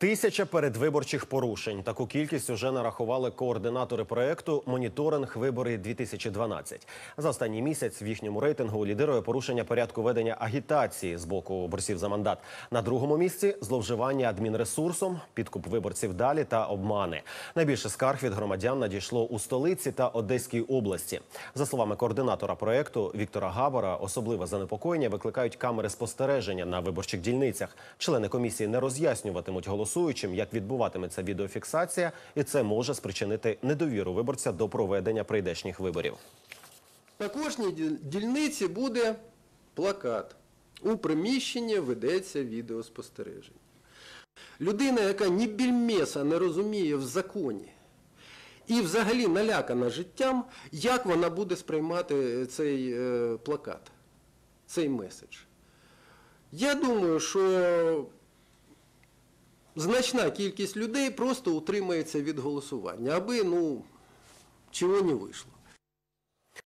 Тисяча передвиборчих порушень. Таку кількість уже нарахували координатори проекту Моніторинг вибори 2012 За останній місяць в їхньому рейтингу лідирує порушення порядку ведення агітації з боку борців за мандат. На другому місці зловживання адмінресурсом, підкуп виборців далі та обмани. Найбільше скарг від громадян надійшло у столиці та Одеській області. За словами координатора проекту Віктора Габора, особливе занепокоєння викликають камери спостереження на виборчих дільницях. Члени комісії не роз'яснюватимуть голосуючим, як відбуватиметься відеофіксація, і це може спричинити недовіру виборця до проведення прийдешніх виборів. На кожній дільниці буде плакат. У приміщенні ведеться відеоспостереження. Людина, яка ні більмеса не розуміє в законі і взагалі налякана життям, як вона буде сприймати цей е, плакат, цей меседж. Я думаю, що значна кількість людей просто утримається від голосування, аби ну, чого не вийшло.